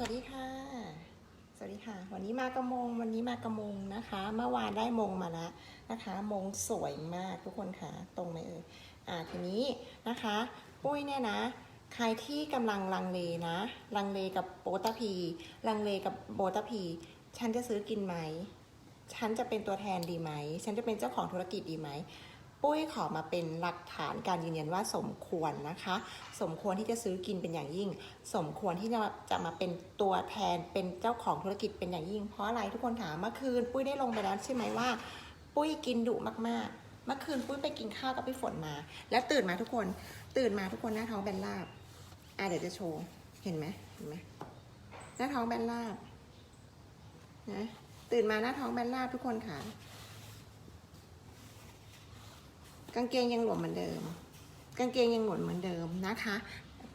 สวัสดีค่ะ สวัสดีค่ะ วันนี้มากระมง วันนี้มากระมงนะคะ เมื่อวานได้มงมาแล้วนะคะ มงสวยมากทุกคนค่ะ ตรงไหมเอ่ย อ่า ทีนี้นะคะ ปุ้ยเนี่ยนะ ใครที่กำลังลังเลนะ ลังเลกับโบตาพี ลังเลกับโบตาพี ฉันจะซื้อกินไหม ฉันจะเป็นตัวแทนดีไหม ฉันจะเป็นเจ้าของธุรกิจดีไหม ปุ้ยขอมาเป็นหลักฐานการยืนยันว่าสมควรนะคะ สมควรที่จะซื้อกินเป็นอย่างยิ่ง สมควรที่จะมาจะมาเป็นตัวแทนเป็นเจ้าของธุรกิจเป็นอย่างยิ่ง เพราะอะไรทุกคนถามเมื่อคืน ปุ้ยได้ลงไปแล้วใช่ไหมว่า ปุ้ยกินดุมากๆ เมื่อคืนปุ้ยไปกินข้าวกับพี่ฝนมา แล้วตื่นมาทุกคน ตื่นมาทุกคนหน้าท้องแบนราบอะเดี๋ยวจะโชว์เห็นไหมเห็นไหมหน้าท้องแบนราบนะตื่นมาหน้าท้องแบนราบทุกคนค่ะ กางเกงยังหลวมเหมือนเดิม กางเกงยังหลวมเหมือนเดิมนะคะ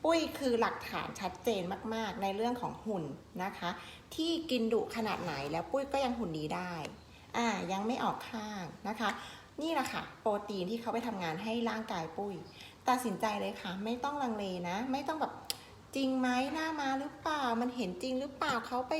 ปุ้ยคือหลักฐานชัดเจนมากๆ ในเรื่องของหุ่นนะคะ ที่กินดุขนาดไหนแล้วปุ้ยก็ยังหุ่นดีได้ อ่ายังไม่ออกข้างนะคะ นี่แหละค่ะ โปรตีนที่เขาไปทำงานให้ร่างกายปุ้ยตัดสินใจเลยค่ะ ไม่ต้องลังเลนะ ไม่ต้องแบบจริงไหมหน้ามาหรือเปล่ามันเห็นจริงหรือเปล่าเขาไป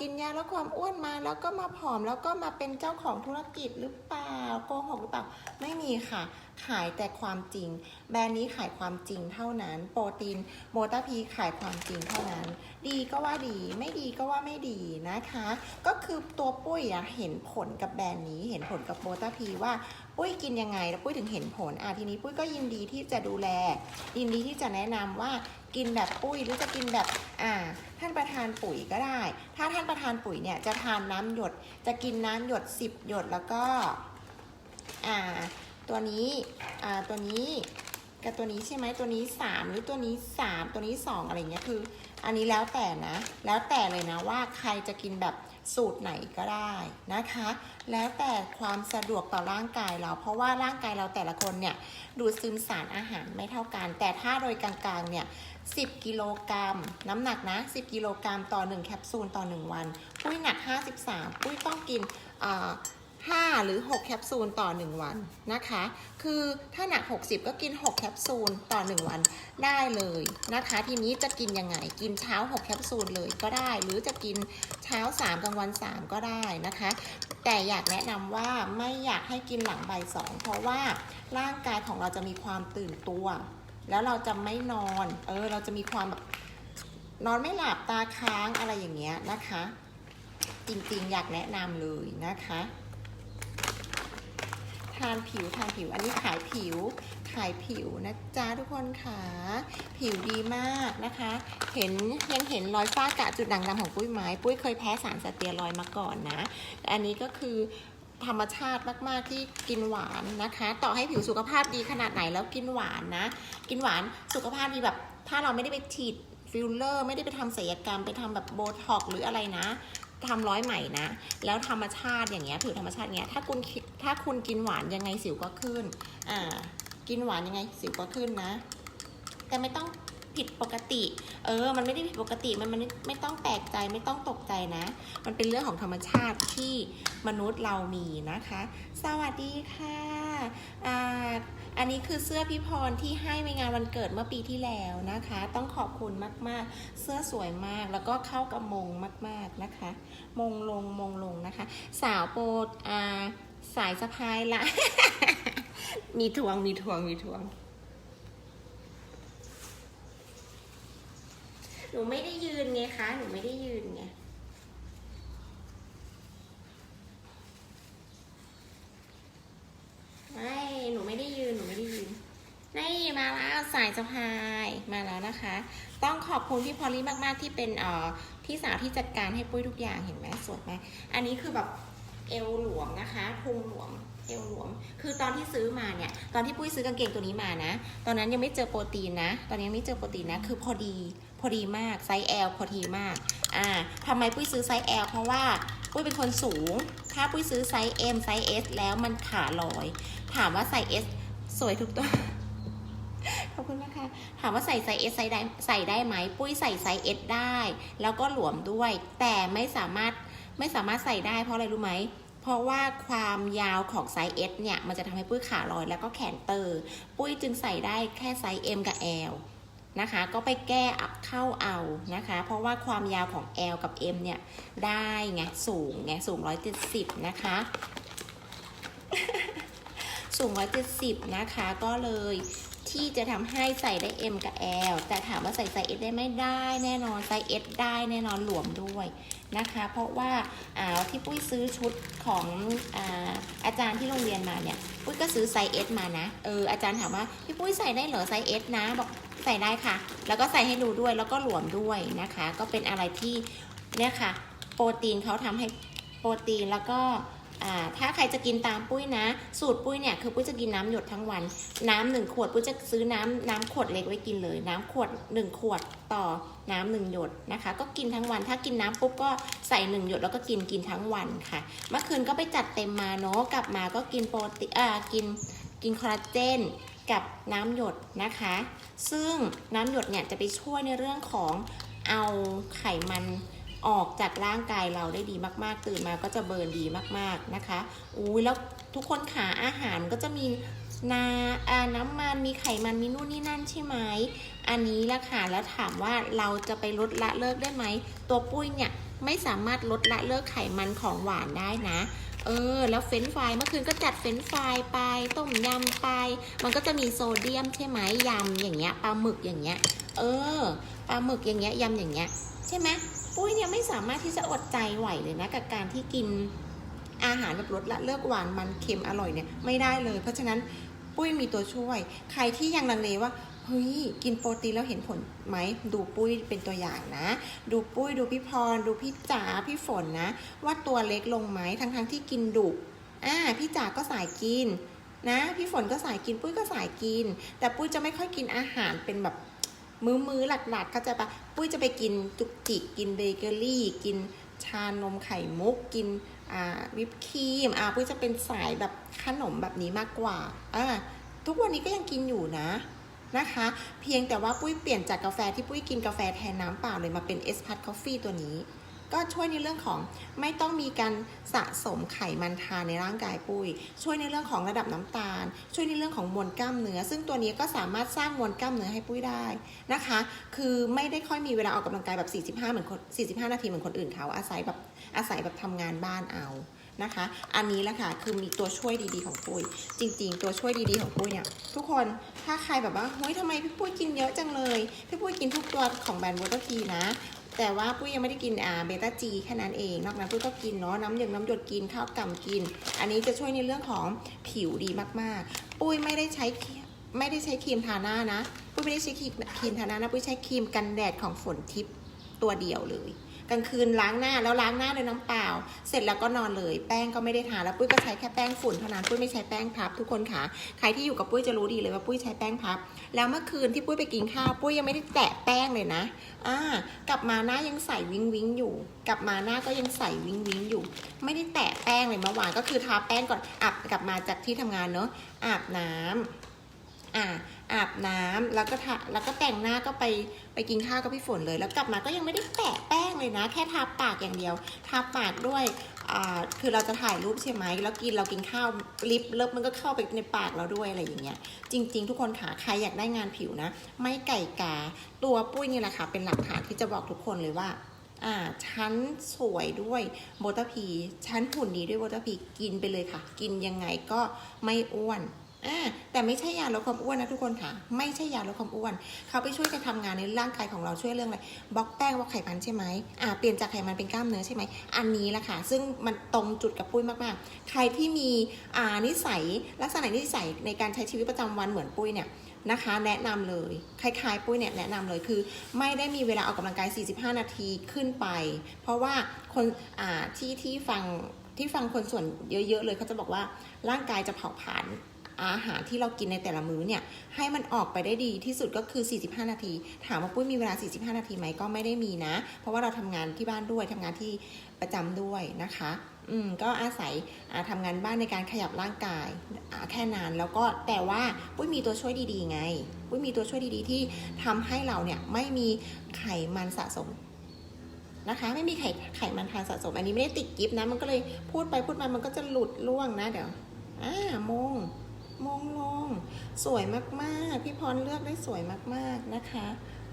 กินยาลดความอ้วนมาแล้วก็มาผอมแล้วก็มาเป็นเจ้าของธุรกิจหรือเปล่าโกหกหรือเปล่าไม่มีค่ะ ขายแต่ความจริง แบรนด์นี้ขายความจริงเท่านั้น โปรตีนโมตาพีขายความจริงเท่านั้น ดีก็ว่าดี ไม่ดีก็ว่าไม่ดีนะคะ ก็คือตัวปุ้ยอะเห็นผลกับแบรนด์นี้ เห็นผลกับโมตาพีว่าปุ้ยกินยังไง แล้วปุ้ยถึงเห็นผลอะทีนี้ปุ้ยก็ยินดีที่จะดูแล ยินดีที่จะแนะนำว่ากินแบบปุ้ยหรือจะกินแบบอ่าท่านประธานปุ๋ยก็ได้ ถ้าท่านประธานปุ๋ยเนี่ยจะทานน้ำหยด จะกินน้ำหยด 10 หยดแล้วก็อ่า ตัวนี้อ่าตัวนี้กับตัวนี้ใช่ไหมตัวนี้ 3 หรือตัวนี้ 3 ตัวนี้ 2 อะไรเงี้ยคือ อันนี้แล้วแต่นะ แล้วแต่เลยนะว่าใครจะกินแบบสูตรไหนก็ได้นะคะ แล้วแต่ความสะดวกต่อร่างกายเรา เพราะว่าร่างกายเราแต่ละคนเนี่ยดูดซึมสารอาหารไม่เท่ากัน แต่ถ้าโดยกลางๆเนี่ย10 กิโลกรัม น้ำหนักนะ 10 กิโลกรัมต่อ 1 แคปซูลต่อ 1 วัน ปุ้ยหนัก 53 ปุ้ยต้องกินอ่า 5 หรือ 6 แคปซูลต่อ 1 วันนะคะ คือถ้าหนัก 60 ก็กิน 6 แคปซูลต่อ 1 วันได้เลยนะคะ ทีนี้จะกินยังไง กินเช้า 6 แคปซูลเลยก็ได้ หรือจะกินเช้า 3 กลางวัน 3 ก็ได้นะคะ แต่อยากแนะนำว่าไม่อยากให้กินหลังบ่ายสองเพราะว่าร่างกายของเราจะมีความตื่นตัว แล้วเราจะไม่นอน เออ เราจะมีความแบบนอนไม่หลับตาค้างอะไรอย่างเงี้ยนะคะ จริงๆ อยากแนะนำเลยนะคะ ทานผิวทานผิว อันนี้ขายผิว ขายผิวนะจ๊ะทุกคนค่ะผิวดีมากนะคะ เห็นยังเห็นรอยฝ้ากระจุดด่างดำของปุ้ยไหมปุ้ยเคยแพ้สารสเตียรอยมาก่อนนะแต่อันนี้ก็คือธรรมชาติมากๆที่กินหวานนะคะ ต่อให้ผิวสุขภาพดีขนาดไหนแล้วกินหวานนะ กินหวานสุขภาพดีแบบ ถ้าเราไม่ได้ไปฉีดฟิลเลอร์ ไม่ได้ไปทำศัลยกรรมไปทำแบบโบท็อกหรืออะไรนะ ทำร้อยใหม่นะ แล้วธรรมชาติอย่างเงี้ยผิวธรรมชาติเงี้ยถ้าคุณถ้าคุณกินหวานยังไงสิวก็ขึ้น อ่า กินหวานยังไงสิวก็ขึ้นนะ แต่ไม่ต้องผิดปกติ เออ มันไม่ได้ผิดปกติ มันมันไม่ต้องแปลกใจไม่ต้องตกใจนะ มันเป็นเรื่องของธรรมชาติที่มนุษย์เรามีนะคะ สวัสดีค่ะ อ่าอันนี้คือเสื้อพี่พรที่ให้ในงานวันเกิดเมื่อปีที่แล้วนะคะ ต้องขอบคุณมากๆ เสื้อสวยมากแล้วก็เข้ากับมงมากๆนะคะ มงลงมงลงนะคะ สาวโปรดอ่าสายสะพายละ มีทวงมีทวงมีทวง หนูไม่ได้ยืนไงคะ หนูไม่ได้ยืนไง ไม่ หนูไม่ได้ยืน หนูไม่ได้ยืน นี่มา แล้ายสะพายมาแล้วนะคะ ต้องขอบคุณพี่พอลลี่มาก ๆ ที่เป็นเอ่อพี่สาวที่จัดการให้ปุ้ยทุกอย่างเห็นไหมสวยไหมอันนี้คือแบบเอวหลวมนะคะพุงหลวมเอวหลวม คือตอนที่ซื้อมาเนี่ย ตอนที่ปุ้ยซื้อกางเกงตัวนี้มานะ ตอนนั้นยังไม่เจอโปรตีนนะ ตอนนี้ยังไม่เจอโปรตีนนะ คือพอดี พอดีมาก ไซส์ L พอดีมาก อ่าทำไมปุ้ยซื้อไซส์ L เพราะว่าปุ้ยเป็นคนสูง ถ้าปุ้ยซื้อไซส์ M ไซส์ S แล้วมันขาลอย ถามว่าไซส์ S สวยทุกตัว คุณนะคะ ถามว่าใส่ไซส์ S ใส่ได้ใส่ได้ไหม ปุ้ยใส่ไซส์ S ได้ แล้วก็หลวมด้วย แต่ไม่สามารถไม่สามารถใส่ได้เพราะอะไรรู้ไหมเพราะว่าความยาวของไซส์ S เนี่ย มันจะทำให้ปุ้ยขาลอยแล้วก็แขนเตอร์ปุ้ยจึงใส่ได้แค่ไซส์ M กับ L นะคะ ก็ไปแก้เข้าเอานะคะ เพราะว่าความยาวของ L กับ M เนี่ย ได้ไงสูงไงสูง 170 นะคะ สูง 170 นะคะ ก็เลย ที่จะทำให้ใส่ได้ M กับ L แต่ถามว่าใส่ไซส์ S ได้ไหม่ได้แน่นอนไซส์ S ได้แน่นอนหลวมด้วยนะคะ เพราะว่าอ่าที่ปุ้ยซื้อชุดของอาอาจารย์ที่โรงเรียนมาเนี่ยปุ้ยก็ซื้อไซส์ S มานะเอออาจารย์ถามว่าพี่ปุ้ยใส่ได้เหรอไซส์ S นะบอกใส่ได้ค่ะ แล้วก็ใส่ให้ดูด้วยแล้วก็หลวมด้วยนะคะ ก็เป็นอะไรที่เนี่ยค่ะ โปรตีนเขาทำให้โปรตีนแล้วก็ ถ้าใครจะกินตามปุ้ยนะ สูตรปุ้ยเนี่ยคือปุ้ยจะกินน้ำหยดทั้งวัน น้ำหนึ่งขวดปุ้ยจะซื้อน้ำน้ำขวดเล็กไว้กินเลย น้ำขวดหนึ่งขวดต่อน้ำหนึ่งหยดนะคะ ก็กินทั้งวัน ถ้ากินน้ำปุ๊บก็ใส่หนึ่งหยดแล้วก็กินกินทั้งวันค่ะ เมื่อคืนก็ไปจัดเต็มมาเนาะกลับมาก็กินโปรตีนอ่ากินกินคอลลาเจนกับน้ำหยดนะคะ ซึ่งน้ำหยดเนี่ยจะไปช่วยในเรื่องของเอาไขมัน ออกจากร่างกายเราได้ดีมาก ๆ ตื่นมาก็จะเบิร์นดีมาก ๆนะคะอุ้ยแล้วทุกคนขาอาหารก็จะมีนาอาน้ำมันมีไขมันมีนู่นนี่นั่นใช่ไหมอันนี้ละค่ะแล้วถามว่าเราจะไปลดละเลิกได้ไหมตัวปุ้ยเนี่ยไม่สามารถลดละเลิกไขมันของหวานได้นะเออแล้วเฟรนช์ฟรายเมื่อคืนก็จัดเฟรนช์ฟรายไปต้มยำไป มันก็จะมีโซเดียมใช่ไหมยำอย่างเงี้ยปลาหมึกอย่างเงี้ย เออปลาหมึกอย่างเงี้ยยำอย่างเงี้ยใช่ไหม ปุ้ยเนี่ยไม่สามารถที่จะอดใจไหวเลยนะกับการที่กินอาหารแบบลดละเลิกหวานมันเค็มอร่อยเนี่ยไม่ได้เลย เพราะฉะนั้นปุ้ยมีตัวช่วย ใครที่ยังลังเลว่าเฮ้ยกินโปรตีนแล้วเห็นผลไหมดูปุ้ยเป็นตัวอย่างนะ ดูปุ้ยดูพี่พร ดูพี่จ๋าพี่ฝนนะ ว่าตัวเล็กลงไหมทั้งทั้งๆที่กินดุอ่าพี่จ๋าก็สายกินนะ พี่ฝนก็สายกินปุ้ยก็สายกิน แต่ปุ้ยจะไม่ค่อยกินอาหารเป็นแบบ มื้อมื้อหลักๆเข้าใจปะปุ้ยจะไปกินจุกจิกกินเบเกอรี่ กินชานมไข่มุกกินอ่าวิปครีมอ่าปุ้ยจะเป็นสายแบบขนมแบบนี้มากกว่าอ่าทุกวันนี้ก็ยังกินอยู่นะนะคะ เพียงแต่ว่าปุ้ยเปลี่ยนจากกาแฟที่ปุ้ยกินกาแฟแทนน้ำเปล่าเลยมาเป็นเอสพัทคอฟฟี่ตัวนี้ ก็ช่วยในเรื่องของไม่ต้องมีการสะสมไขมันทานในร่างกายปุ้ย ช่วยในเรื่องของระดับน้ำตาล ช่วยในเรื่องของมวลกล้ามเนื้อ ซึ่งตัวนี้ก็สามารถสร้างมวลกล้ามเนื้อให้ปุ้ยได้นะคะ คือไม่ได้ค่อยมีเวลาออกกำลังกายแบบ 45 เหมือนคน 45 นาทีเหมือนคนอื่นเขาอาศัยแบบอาศัยแบบทำงานบ้านเอานะคะ อันนี้แหละค่ะคือมีตัวช่วยดีๆของปุ้ย จริง ๆ ตัวช่วยดีๆของปุ้ยเนี่ยทุกคนถ้าใครแบบว่าเฮ้ยทำไมพี่ปุ้ยกินเยอะจังเลย พี่ปุ้ยกินทุกตัวของแบรนด์วอเตอร์ทีนะ แต่ว่าปุ้ยยังไม่ได้กินอ่าเบต้าจีแค่นั้นเอง นอกนั้นปุ้ยก็กินเนาะน้ำหยดน้ำหยดกินข้าวกล่ำกิน อันนี้จะช่วยในเรื่องของผิวดีมากๆ ปุ้ยไม่ได้ใช้ไม่ได้ใช้ครีมทาหน้านะ ปุ้ยไม่ได้ใช้ครีมครีมทาหน้านะ ปุ้ยใช้ครีมกันแดดของฝนทิพย์ตัวเดียวเลย กลางคืนล้างหน้าแล้วล้างหน้าด้วยน้ำเปล่า เสร็จแล้วก็นอนเลย แป้งก็ไม่ได้ทาแล้วปุ้ยก็ใช้แค่แป้งฝุ่นเท่านั้นปุ้ยไม่ใช้แป้งพับทุกคนค่ะใครที่อยู่กับปุ้ยจะรู้ดีเลยว่าปุ้ยใช้แป้งพับ แล้วเมื่อคืนที่ปุ้ยไปกินข้าวปุ้ยยังไม่ได้แตะแป้งเลยนะอ่ากลับมาหน้ายังใส่วิงวิงอยู่ กลับมาหน้าก็ยังใส่วิงวิงอยู่ ไม่ได้แตะแป้งเลยเมื่อวานก็คือทาแป้งก่อนอาบกลับมาจากที่ทำงานเนอะอาบน้ำอ่า อาบน้ำแล้วก็ทาแล้วก็แต่งหน้าก็ไปไปกินข้าวกับพี่ฝนเลย แล้วกลับมาก็ยังไม่ได้แตะแป้งเลยนะ แค่ทาปากอย่างเดียว ทาปากด้วยอ่าคือเราจะถ่ายรูปใช่ไหมแล้วกินเรากินข้าวลิปเลิฟมันก็เข้าไปในปากเราด้วยอะไรอย่างเงี้ย จริง ๆ ทุกคนค่ะใครอยากได้งานผิวนะ ไม่ไก่กาตัวปุ้ยนี่แหละค่ะ เป็นหลักฐานที่จะบอกทุกคนเลยว่าอ่าฉันสวยด้วยโบตาพีฉันหุ่นดีด้วยโบตาพีกินไปเลยค่ะ กินยังไงก็ไม่อ้วน อ่าแต่ไม่ใช่ยาลดความอ้วนนะทุกคนค่ะ ไม่ใช่ยาลดความอ้วน เขาไปช่วยกันทำงานในร่างกายของเราช่วยเรื่องอะไรบล็อกแป้งบล็อกไขมันใช่ไหมอ่าเปลี่ยนจากไขมันเป็นกล้ามเนื้อใช่ไหมอันนี้แหละค่ะ ซึ่งมันตรงจุดกับปุ้ยมากๆ ใครที่มีอ่านิสัยลักษณะนิสัยในการใช้ชีวิตประจำวันเหมือนปุ้ยเนี่ยนะคะแนะนำเลยคล้ายๆ ปุ้ยเนี่ยแนะนำเลยคือ ไม่ได้มีเวลาออกกำลังกาย 45 นาทีขึ้นไป เพราะว่าคนอ่าที่ที่ฟังที่ฟังคนส่วนเยอะ ๆ เลยเขาจะบอกว่าร่างกายจะเผาผลาญ อาหารที่เรากินในแต่ละมื้อเนี่ยให้มันออกไปได้ดีที่สุดก็คือ 45 นาที ถามว่าปุ้ยมีเวลา 45 นาทีไหมก็ไม่ได้มีนะ เพราะว่าเราทำงานที่บ้านด้วยทำงานที่ประจำด้วยนะคะอืมก็อาศัยอ่าทำงานบ้านในการขยับร่างกายาแค่นั้นแล้วก็แต่ว่าปุ้ยมีตัวช่วยดีๆ ไง ปุ้ยมีตัวช่วยดีๆ ที่ทำให้เราเนี่ยไม่มีไขมันสะสมนะคะไม่มีไขไขมันทานสะสม อันนี้ไม่ได้ติดกิฟต์นะ มันก็เลยพูดไปพูดมามันก็จะหลุดล่วงนะเดี๋ยวอ่ามง มงลง สวยมากๆ พี่พรเลือกได้สวยมากๆนะคะ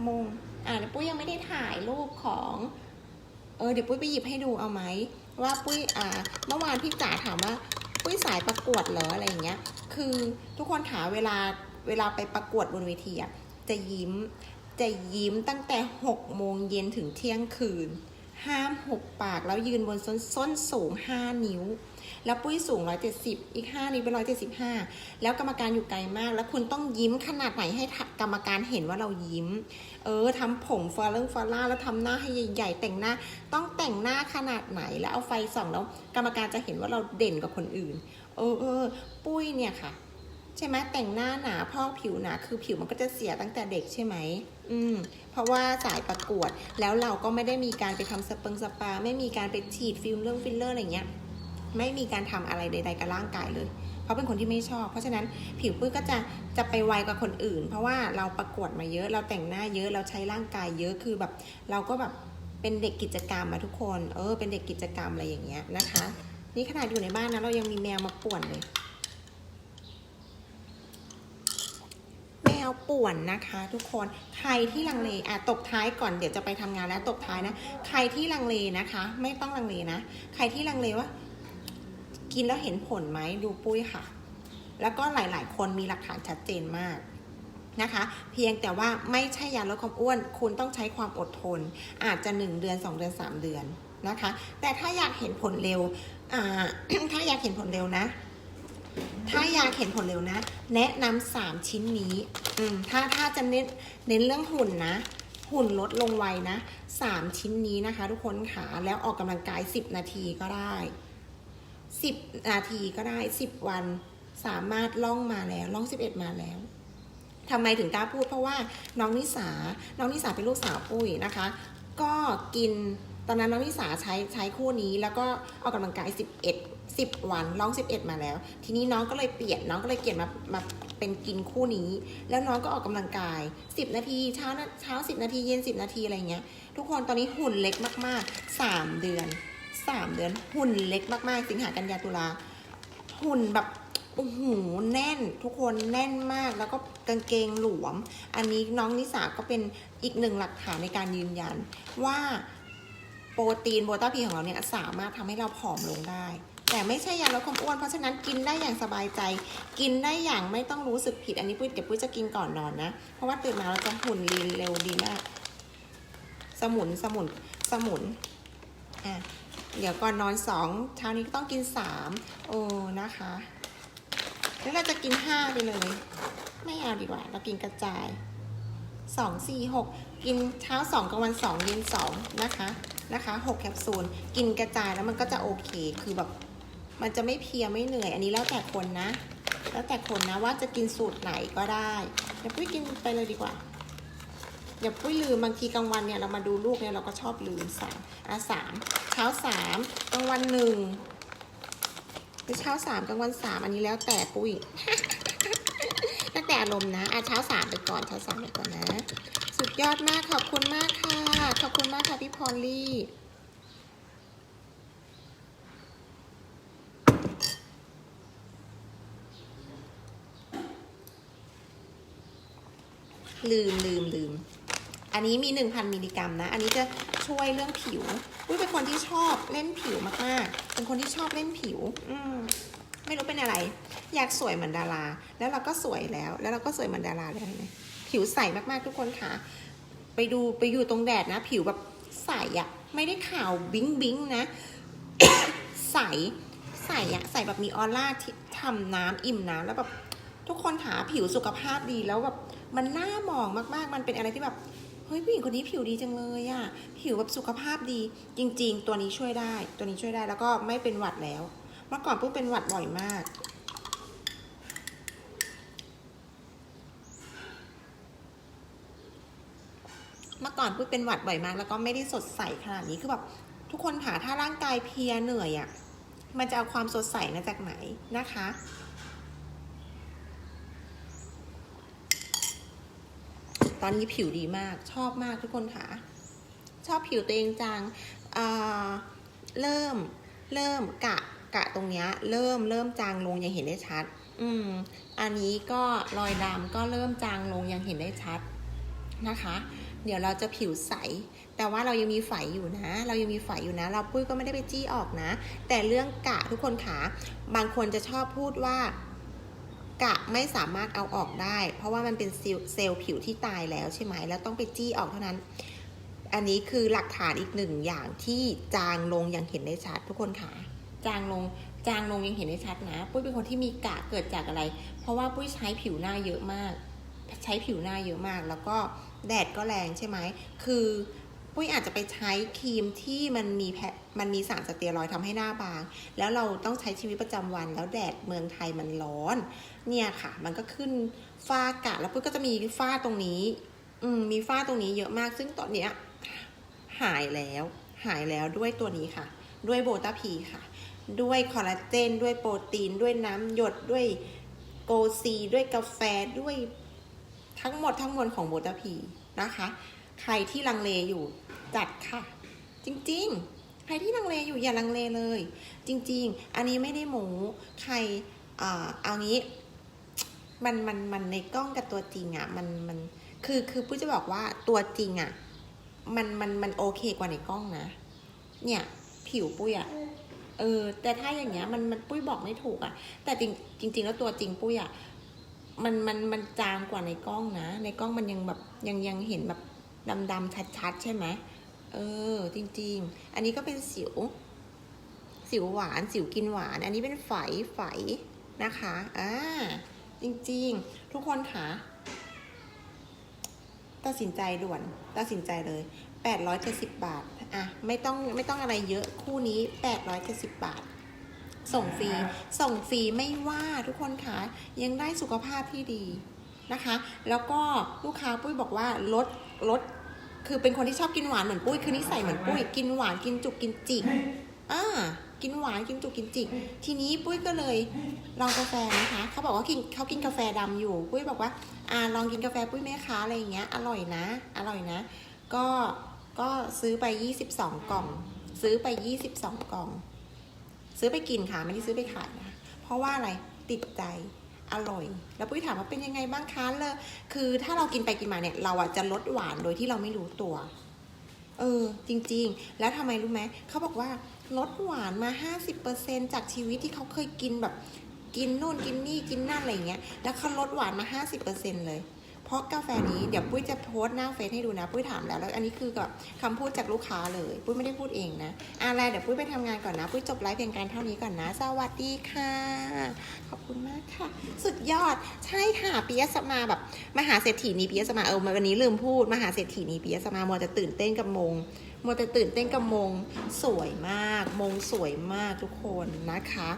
มง อ่าเดี๋ยวปุ้ยยังไม่ได้ถ่ายรูปของ เออเดี๋ยวปุ้ยไปหยิบให้ดูเอาไหม ว่าปุ้ยอ่า เมื่อวานพี่จ๋าถามว่าปุ้ยสายประกวดเหรออะไรอย่างเงี้ย คือทุกคนหาเวลาเวลาไปประกวดบนเวทีอะจะยิ้ม จะยิ้มตั้งแต่6โมงเย็นถึงเที่ยงคืน ห้ามหกปากแล้วยืนบนส้นส้นสูง 5 นิ้ว แล้วปุ้ยสูง 170 อีก 5 นิ้วเป็น 175 แล้วกรรมการอยู่ไกลมาก แล้วคุณต้องยิ้มขนาดไหนให้กรรมการเห็นว่าเรายิ้ม เออทำผมฟอลเลงฟอลล่าแล้วทำหน้าให้ใหญ่ๆ แต่งหน้า ต้องแต่งหน้าขนาดไหนแล้วเอาไฟส่องแล้วกรรมการจะเห็นว่าเราเด่นกว่าคนอื่น เออเออปุ้ยเนี่ยค่ะ ใช่ไหมแต่งหน้าหนาพอกผิวหนาคือผิวมันก็จะเสียตั้งแต่เด็กใช่ไหมอืมเพราะว่าสายประกวดแล้วเราก็ไม่ได้มีการไปทำสปงสปา ไม่มีการไปฉีดฟิลเรื่องฟิลเลอร์อะไรเงี้ยไม่มีการทำอะไรใด ๆ กับร่างกายเลย เพราะเป็นคนที่ไม่ชอบ เพราะฉะนั้นผิวปุ้ยก็จะจะไปไวกว่าคนอื่น เพราะว่าเราประกวดมาเยอะ เราแต่งหน้าเยอะ เราใช้ร่างกายเยอะ คือแบบ เราก็แบบเป็นเด็กกิจกรรมมาทุกคน เออ เป็นเด็กกิจกรรมอะไรอย่างเงี้ยนะคะ นี่ขนาดอยู่ในบ้านนะเรายังมีแมวมาป่วนเลย แม วป่วนนะคะ ทุกคนใครที่ลังเลอะตบท้ายก่อนเดี๋ยวจะไปทำงานแล้วตบท้ายนะ ใครที่ลังเลนะคะ ไม่ต้องลังเลนะ ใครที่ลังเลว่า กินแล้วเห็นผลไหมดูปุ้ยค่ะ แล้วก็หลาย ๆ คนมีหลักฐานชัดเจนมากนะคะ เพียงแต่ว่าไม่ใช่ยาลดความอ้วน คุณต้องใช้ความอดทน อาจจะ 1 เดือน 2 เดือน 3 เดือนนะคะ แต่ถ้าอยากเห็นผลเร็วถ้าอยากเห็นผลเร็วนะ ถ้าอยากเห็นผลเร็วนะ แนะนำสามชิ้นนี้ อืมถ้าถ้าจะเน้นเน้นเรื่องหุ่นนะ หุ่นลดลงไวนะสามชิ้นนี้นะคะ ทุกคนค่ะแล้วออกกำลังกาย10นาทีก็ได้10นาทีก็ได้10วัน สามารถล่องมาแล้วล่อง11มาแล้วทำไมถึงกล้าพูดเพราะว่าน้องนิสา น้องนิสาเป็นลูกสาวปุ้ยนะคะ ก็กินตอนนั้นน้องนิสาใช้ใช้คู่นี้แล้วก็ออกกำลังกาย 11 10 วันล่อง 11 มาแล้ว ทีนี้น้องก็เลยเปลี่ยนน้องก็เลยเปลี่ยนมามาเป็นกินคู่นี้ แล้วน้องก็ออกกำลังกาย 10 นาทีเช้าเช้า 10 นาทีเย็น 10 นาทีอะไรเงี้ยทุกคนตอนนี้หุ่นเล็กมากๆ 3 เดือน 3 เดือนหุ่นเล็กมากๆ สิงหากันยาตุลาหุ่นแบบโอ้โหแน่นทุกคนแน่นมากแล้วก็กางเกงหลวม อันนี้น้องนิสาก็เป็นอีกหนึ่งหลักฐานในการยืนยัน ว่าโปรตีนโบต้าพีของเราเนี่ยสามารถทำให้เราผอมลงได้ แต่ไม่ใช่ยาลดความอ้วน เพราะฉะนั้นกินได้อย่างสบายใจ กินได้อย่างไม่ต้องรู้สึกผิด อันนี้ปุ้ยเดี๋ยวปุ้ยจะกินก่อนนอนนะ เพราะว่าตื่นมาเราจะหุ่นลีนเร็วดีมาก สมุนสมุนสมุนอะเดี๋ยวก่อนนอนสองเช้านี้ก็ต้องกินสามโอ้นะคะ แล้วเราจะกินห้าไปเลย ไม่เอาดีกว่า เรากินกระจายสองสี่หกกินเช้าสองกลางวันสองเย็นสองนะคะนะคะหกแคปซูล กินกระจายแล้วมันก็จะโอเค คือแบบ มันจะไม่เพียไม่เหนื่อย อันนี้แล้วแต่คนนะ แล้วแต่คนนะว่าจะกินสูตรไหนก็ได้เดี๋ยวปุ้ยกินไปเลยดีกว่าเดี๋ยวปุ้ยลืมบางทีกลางวันเนี่ยเรามาดูลูกเนี่ยเราก็ชอบลืมสามอะสามเช้าสามกลางวันหนึ่งหรือเช้าสามกลางวันสามอันนี้แล้วแต่ปุ้ยตั้งแต่อารมณ์นะอะเช้าสามไปก่อนเช้าสามไปก่อนนะ สุดยอดมากขอบคุณมากค่ะ ขอบคุณมากค่ะพี่พอลลี่ ลืมลืมลืม อันนี้มี 1,000 มิลลิกรัมนะ อันนี้จะช่วยเรื่องผิวอุ้ยเป็นคนที่ชอบเล่นผิวมากๆ เป็นคนที่ชอบเล่นผิว อืมไม่รู้เป็นอะไร อยากสวยเหมือนดารา แล้วเราก็สวยแล้ว แล้วเราก็สวยเหมือนดาราแล้วเห็นไผิวใสมากๆทุกคนค่ะ ไปดูไปอยู่ตรงแดดนะ ผิวแบบใสอะไม่ได้ขาวบิ้งบิ้งนะ ใสใสอะใสแบบมีออร่าที่ทำน้ำอิ่มน้ำแล้วแบบทุกคนหาผิวสุขภาพดีแล้วแบบ มันน่ามองมากๆ มันเป็นอะไรที่แบบเฮ้ยผู้หญิงคนนี้ผิวดีจังเลยอะผิวแบบสุขภาพดีจริง ๆ ตัวนี้ช่วยได้ ตัวนี้ช่วยได้แล้วก็ไม่เป็นหวัดแล้ว เมื่อก่อนปุ๊บเป็นหวัดบ่อยมากเมื่อก่อนปุ๊บเป็นหวัดบ่อยมาก แล้วก็ไม่ได้สดใสขนาดนี้คือแบบทุกคนค่ะถ้าร่างกายเพลียเหนื่อยอะ่ะมันจะเอาความสดใสมาจากไหนนะคะ ตอนนี้ผิวดีมาก ชอบมากทุกคนค่ะ ชอบผิวตัวเองจังอ่าเริ่ม เริ่มกะ กะตรงเนี้ย เริ่ม เริ่มจางลงยังเห็นได้ชัด อืม อันนี้ก็รอยดำก็เริ่มจางลงยังเห็นได้ชัดนะคะ เดี๋ยวเราจะผิวใส แต่ว่าเรายังมีไฝอยู่นะ เรายังมีไฝอยู่นะ เราปุ้ยก็ไม่ได้ไปจี้ออกนะ แต่เรื่องกะทุกคนขาบางคนจะชอบพูดว่า กะไม่สามารถเอาออกได้ เพราะว่ามันเป็นเซลล์ผิวที่ตายแล้วใช่ไหมแล้วต้องไปจี้ออกเท่านั้น อันนี้คือหลักฐานอีกหนึ่งอย่างที่จางลงอย่างเห็นได้ชัดทุกคนค่ะจางลงจางลงยังเห็นได้ชัดนะปุ้ยเป็นคนที่มีกะเกิดจากอะไร เพราะว่าปุ้ยใช้ผิวหน้าเยอะมาก ใช้ผิวหน้าเยอะมาก แล้วก็แดดก็แรงใช่ไหมคือ ปุ้ยอาจจะไปใช้ครีมที่มันมีแพมันมีสารสเตียรอยด์ทำให้หน้าบาง แล้วเราต้องใช้ชีวิตประจำวันแล้วแดดเมืองไทยมันร้อน เนี่ยค่ะ มันก็ขึ้นฝ้ากะแล้วปุ้ยก็จะมีฝ้าตรงนี้ อืมมีฝ้าตรงนี้เยอะมาก ซึ่งตอนเนี้ยหายแล้ว หายแล้วด้วยตัวนี้ค่ะ ด้วยโบตาพีค่ะ ด้วยคอลลาเจน ด้วยโปรตีน ด้วยน้ำหยด ด้วยโกซี ด้วยกาแฟ ด้วยทั้งหมดทั้งมวลของโบตาพีนะคะ ใครที่ลังเลอยู่จัดค่ะ จริงๆ ใครที่ลังเลอยู่อย่าลังเลเลย จริง ๆ อันนี้ไม่ได้โม้ใครอ่าเอางี้มันมันมันในกล้องกับตัวจริงอะ่ะมันมันคือคือปุ้ยจะบอกว่าตัวจริงอะ่ะมันมันมันโอเคกว่าในกล้องนะ เนี่ย ผิวปุ้ยอะ่ะเออ แต่ถ้าอย่างเงี้ยมันมันปุ้ยบอกไม่ถูกอะ่ะ แต่จริงจริงแล้วตัวจริงปุ้ยอะ่ะมันมันมันจางกว่าในกล้องนะ ในกล้องมันยังแบบยังยังเห็นแบบ ดำๆชัดๆ ใช่ไหมเออ จริง ๆ อันนี้ก็เป็นสิว สิวหวาน สิวกินหวาน อันนี้เป็นไฝไฝนะคะอ่าจริง ๆ ทุกคนคะตัดสินใจด่วน ตัดสินใจเลย 870 บาท อะ ไม่ต้อง ไม่ต้องอะไรเยอะ คู่นี้ 870 บาท ส่งฟรี ส่งฟรีไม่ว่าทุกคนคะ ยังได้สุขภาพที่ดีนะคะ แล้วก็ลูกค้าปุ้ยบอกว่าลด ลดคือเป็นคนที่ชอบกินหวานเหมือนปุ้ยคือนิสัยเหมือนปุ้ยกินหวานกินจุกกินจิกอ่ากินหวานกินจุกกินจิก ทีนี้ปุ้ยก็เลยลองกาแฟนะคะเขาบอกว่ากินเขากินกาแฟดำอยู่ ปุ้ยบอกว่าอ่าลองกินกาแฟปุ้ยไหมคะอะไรอย่างเงี้ยอร่อยนะ อร่อยนะ ก็ก็ซื้อไป 22 กล่อง ซื้อไป 22 กล่อง ซื้อไปกินค่ะไม่ได้ซื้อไปขายนะเพราะว่าอะไรติดใจ อร่อย แล้วปุ้ยถามว่าเป็นยังไงบ้างคะเลยคือถ้าเรากินไปกินมาเนี่ยเราอะจะลดหวานโดยที่เราไม่รู้ตัว เออ จริง ๆ แล้วทำไมรู้ไหมเขาบอกว่าลดหวานมา 50%จากชีวิตที่เขาเคยกินแบบกินนู่นกินนี่กินนั่นอะไรเงี้ย แล้วเขาลดหวานมา 50%เลย เพราะกาแฟนี้เดี๋ยวปุ้ยจะโพสต์หน้าเฟซให้ดูนะปุ้ยถามแล้วแล้วอันนี้คือแบบคำพูดจากลูกค้าเลยปุ้ยไม่ได้พูดเองนะอะไรเดี๋ยวปุ้ยไปทำงานก่อนนะปุ้ยจบไลฟ์เพียงการเท่านี้ก่อนนะ สวัสดีค่ะ ขอบคุณมากค่ะ สุดยอดใช่ค่ะปิยสมาแบบมหาเศรษฐีนีปิยสมาเออวันนี้ลืมพูดมหาเศรษฐีนีปิยสมามัวแต่ตื่นเต้นกับมงมัวแต่ตื่นเต้นกับมงสวยมาก มงสวยมากทุกคนนะคะ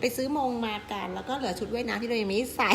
ไปซื้อมงมากันแล้วก็เหลือชุดว่ายน้ำที่เรายังไม่ใส่